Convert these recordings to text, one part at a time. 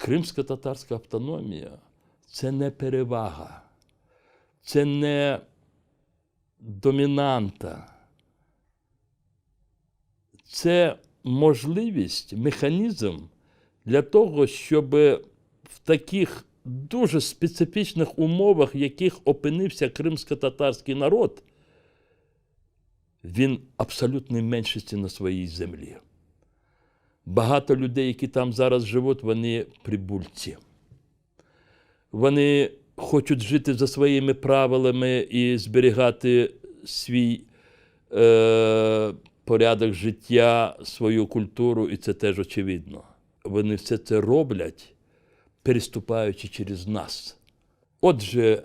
кримсько-татарська автономія це не перевага, це не домінанта. Це можливість, механізм для того, щоб в таких дуже специфічних умовах, в яких опинився кримсько-татарський народ, він абсолютній меншості на своїй землі. Багато людей, які там зараз живуть, вони прибульці. Вони хочуть жити за своїми правилами і зберігати свій е, порядок життя, свою культуру, і це теж очевидно. Вони все це роблять, переступаючи через нас. Отже,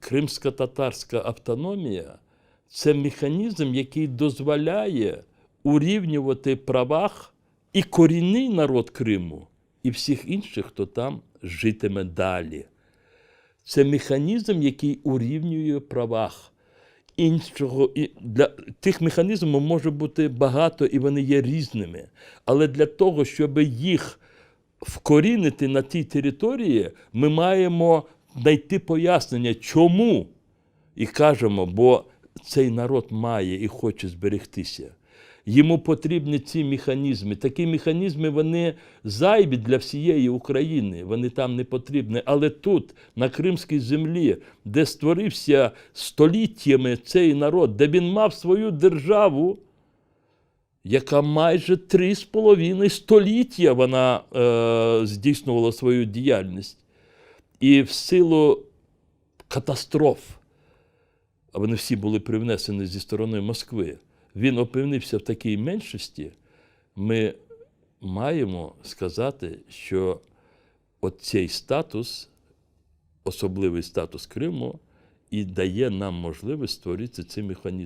кримсько-татарська автономія це механізм, який дозволяє урівнювати правах і корінний народ Криму, і всіх інших, хто там житиме далі. Це механізм, який урівнює правах. Іншого і для тих механізмів може бути багато і вони є різними. Але для того, щоб їх вкорінити на тій території, ми маємо знайти пояснення, чому. І кажемо, бо цей народ має і хоче зберегтися. Йому потрібні ці механізми. Такі механізми вони зайві для всієї України. Вони там не потрібні. Але тут, на Кримській землі, де створився століттями цей народ, де він мав свою державу, яка майже три з половиною століття вона е, здійснювала свою діяльність. І в силу катастроф, а вони всі були привнесені зі сторони Москви, він опинився в такій меншості, ми маємо сказати, що от цей статус, особливий статус Криму, і дає нам можливість створити ці механізми.